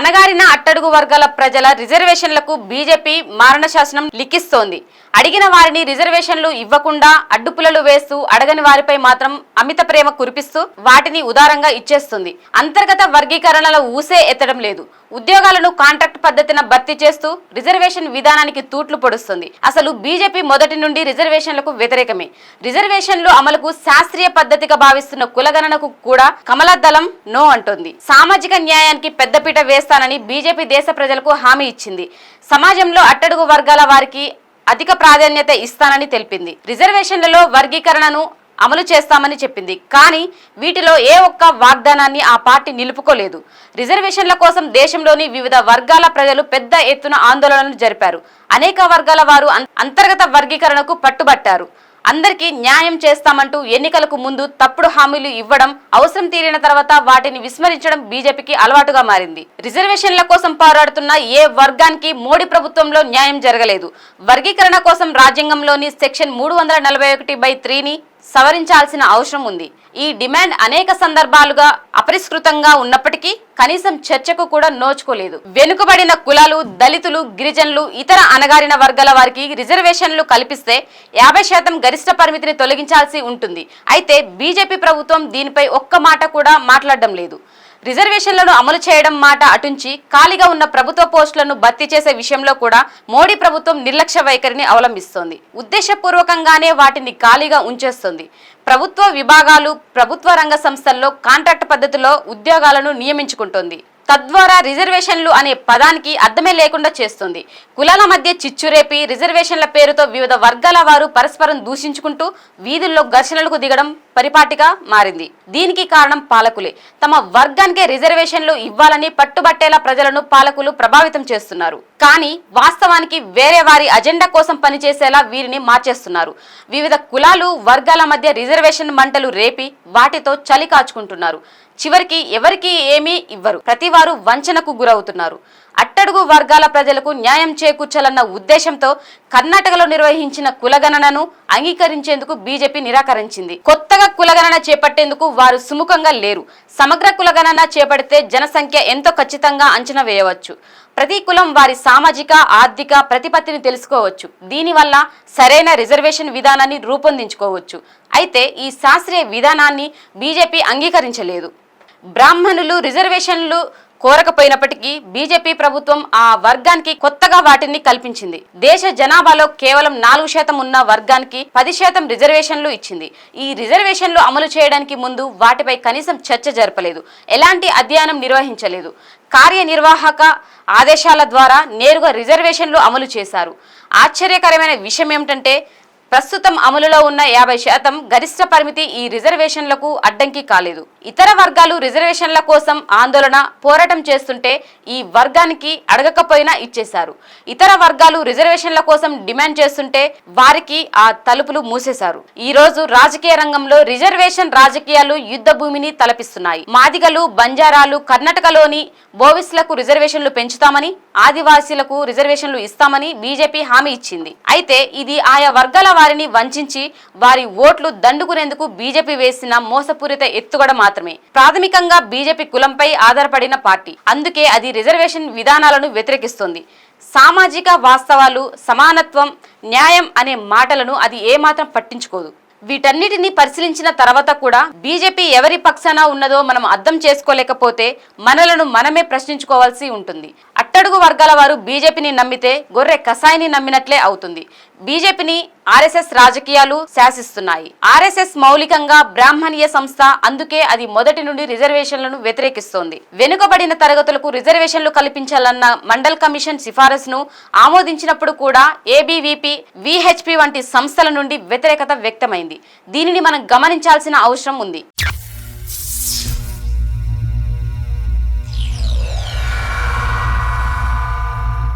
అనగారిన అట్టడుగు వర్గాల ప్రజల రిజర్వేషన్లకు బీజేపీ మారణ శాసనం లిఖిస్తోంది. అడిగిన వారిని రిజర్వేషన్లు ఇవ్వకుండా అడ్డుపులలు వేస్తూ అడగని వారిపై మాత్రం అమిత ప్రేమ కురిపిస్తూ వాటిని ఉదారంగా ఇచ్చేస్తుంది. అంతర్గత వర్గీకరణల ఊసే ఎత్తడం లేదు. ఉద్యోగాలను కాంట్రాక్ట్ పద్ధతిన భర్తీ చేస్తూ రిజర్వేషన్ విధానానికి తూట్లు పొడుస్తుంది. అసలు బీజేపీ మొదటి నుండి రిజర్వేషన్లకు వ్యతిరేకమే. రిజర్వేషన్లు అమలుకు శాస్త్రీయ పద్ధతిగా భావిస్తున్న కులగణనకు కూడా కమలదళం నో అంటోంది. సామాజిక న్యాయానికి పెద్దపీట చేస్తానని బీజేపీ దేశ ప్రజలకు హామీ ఇచ్చింది. సమాజంలో అట్టడుగు వర్గాల వారికి అధిక ప్రాధాన్యత ఇస్తానని తెలిపింది. రిజర్వేషన్లలో వర్గీకరణను అమలు చేస్తామని చెప్పింది. కానీ వీటిలో ఏ ఒక్క వాగ్దానాన్ని ఆ పార్టీ నిలుపుకోలేదు. రిజర్వేషన్ల కోసం దేశంలోని వివిధ వర్గాల ప్రజలు పెద్ద ఎత్తున ఆందోళనలు జరిపారు. అనేక వర్గాల వారు అం- అంతర్గత వర్గీకరణకు పట్టుబట్టారు. అందరికీ న్యాయం చేస్తామంటూ ఎన్నికలకు ముందు తప్పుడు హామీలు ఇవ్వడం అవసరం తీరిన తర్వాత వాటిని విస్మరించడం బీజేపీకి అలవాటుగా మారింది. రిజర్వేషన్ల కోసం పోరాడుతున్న ఏ వర్గానికి మోడీ ప్రభుత్వంలో న్యాయం జరగలేదు. వర్గీకరణ కోసం రాజ్యాంగంలోని సెక్షన్ మూడు వందల నలభై ఒకటి బై త్రీని సవరించాల్సిన అవసరం ఉంది. ఈ డిమాండ్ అనేక సందర్భాలుగా అపరిష్కృతంగా ఉన్నప్పటికీ కనీసం చర్చకు కూడా నోచుకోలేదు. వెనుకబడిన కులాలు దళితులు గిరిజనులు ఇతర అణగారిన వర్గాల వారికి రిజర్వేషన్లు కల్పిస్తే యాభై శాతం గరిష్ట పరిమితిని తొలగించాల్సి ఉంటుంది. అయితే బీజేపీ ప్రభుత్వం దీనిపై ఒక్క మాట కూడా మాట్లాడడం లేదు. రిజర్వేషన్లను అమలు చేయడం మాట అటుంచి ఖాళీగా ఉన్న ప్రభుత్వ పోస్టులను భర్తీ చేసే విషయంలో కూడా మోడీ ప్రభుత్వం నిర్లక్ష్య వైఖరిని అవలంబిస్తోంది. ఉద్దేశపూర్వకంగానే వాటిని ఖాళీగా ఉంచేస్తుంది. ప్రభుత్వ విభాగాలు ప్రభుత్వ రంగ సంస్థల్లో కాంట్రాక్ట్ పద్ధతిలో ఉద్యోగాలను నియమించుకుంటోంది. తద్వారా రిజర్వేషన్లు అనే పదానికి అర్థమే లేకుండా చేస్తుంది. కులాల మధ్య చిచ్చురేపి రిజర్వేషన్ల పేరుతో వివిధ వర్గాల వారు పరస్పరం దూషించుకుంటూ వీధుల్లో ఘర్షణలకు దిగడం పరిపాటిగా మారింది. దీనికి కారణం పాలకులే. తమ వర్గానికే రిజర్వేషన్లు ఇవ్వాలని పట్టుబట్టేలా ప్రజలను పాలకులు ప్రభావితం చేస్తున్నారు. కానీ వాస్తవానికి వేరే వారి అజెండా కోసం పనిచేసేలా వీరిని మార్చేస్తున్నారు. వివిధ కులాలు వర్గాల మధ్య రిజర్వేషన్ మంటలు రేపి వాటితో చలి కాచుకుంటున్నారు చివరికి ఎవరికి ఏమీ ఇవ్వరు. ప్రతి వారు వంచనకు గురవుతున్నారు. అట్టడుగు వర్గాల ప్రజలకు న్యాయం చేకూర్చాలన్న ఉద్దేశంతో కర్ణాటకలో నిర్వహించిన కులగణనను అంగీకరించేందుకు బీజేపీ నిరాకరించింది. కొత్తగా కులగణన చేపట్టేందుకు వారు సుముఖంగా లేరు. సమగ్ర కులగణన చేపడితే జనసంఖ్య ఎంతో ఖచ్చితంగా అంచనా వేయవచ్చు. ప్రతి కులం వారి సామాజిక ఆర్థిక ప్రతిపత్తిని తెలుసుకోవచ్చు. దీనివల్ల సరైన రిజర్వేషన్ విధానాన్ని రూపొందించుకోవచ్చు. అయితే ఈ శాస్త్రీయ విధానాన్ని బీజేపీ అంగీకరించలేదు. బ్రాహ్మణులు రిజర్వేషన్లు కోరకపోయినప్పటికీ బీజేపీ ప్రభుత్వం ఆ వర్గానికి కొత్తగా వాటిని కల్పించింది. దేశ జనాభాలో కేవలం నాలుగు శాతం ఉన్న వర్గానికి పది శాతం రిజర్వేషన్లు ఇచ్చింది. ఈ రిజర్వేషన్లు అమలు చేయడానికి ముందు వాటిపై కనీసం చర్చ జరపలేదు. ఎలాంటి అధ్యయనం నిర్వహించలేదు. కార్యనిర్వాహక ఆదేశాల ద్వారా నేరుగా రిజర్వేషన్లు అమలు చేశారు. ఆశ్చర్యకరమైన విషయం ఏమిటంటే ప్రస్తుతం అమలులో ఉన్న యాభై శాతం గరిష్ట పరిమితి ఈ రిజర్వేషన్లకు అడ్డంకి కాలేదు. ఇతర వర్గాలు రిజర్వేషన్ల కోసం ఆందోళన పోరాటం చేస్తుంటే ఈ వర్గానికి అడగకపోయినా ఇచ్చేశారు. ఇతర వర్గాలు రిజర్వేషన్ల కోసం డిమాండ్ చేస్తుంటే వారికి ఆ తలుపులు మూసేశారు. ఈ రోజు రాజకీయ రంగంలో రిజర్వేషన్ రాజకీయాలు యుద్ధ భూమిని తలపిస్తున్నాయి. మాదిగలు బంజారాలు కర్ణాటకలోని బోవిస్లకు రిజర్వేషన్లు పెంచుతామని ఆదివాసీలకు రిజర్వేషన్లు ఇస్తామని బీజేపీ హామీ ఇచ్చింది. అయితే ఇది ఆయా వర్గాల వారిని వంచి వారి ఓట్లు దండుకునేందుకు బీజేపీ వేసిన మోసపూరిత ఎత్తుగడ మాత్రమే. ప్రాథమికంగా బీజేపీ కులంపై ఆధారపడిన పార్టీ. అందుకే అది రిజర్వేషన్ విధానాలను వ్యతిరేకిస్తుంది. సామాజిక వాస్తవాలు సమానత్వం న్యాయం అనే మాటలను అది ఏమాత్రం పట్టించుకోదు. వీటన్నిటిని పరిశీలించిన తర్వాత కూడా బీజేపీ ఎవరి పక్షాన ఉన్నదో మనం అర్థం చేసుకోలేకపోతే మనలను మనమే ప్రశ్నించుకోవాల్సి ఉంటుంది. అట్టడుగు వర్గాల వారు బీజేపీని నమ్మితే గొర్రె కసాయిని నమ్మినట్లే అవుతుంది. బీజేపీని ఆర్ఎస్ఎస్ రాజకీయాలు శాసిస్తున్నాయి. ఆర్ఎస్ఎస్ మౌలికంగా బ్రాహ్మణీయ సంస్థ అందుకే అది మొదటి నుండి రిజర్వేషన్లను వ్యతిరేకిస్తోంది. వెనుకబడిన తరగతులకు రిజర్వేషన్లు కల్పించాలన్న మండల్ కమిషన్ సిఫారసును ఆమోదించినప్పుడు కూడా ఏబీవీపీ విహెచ్పి వంటి సంస్థల నుండి వ్యతిరేకత వ్యక్తమైంది. దీనిని మనం గమనించాల్సిన అవసరం ఉంది.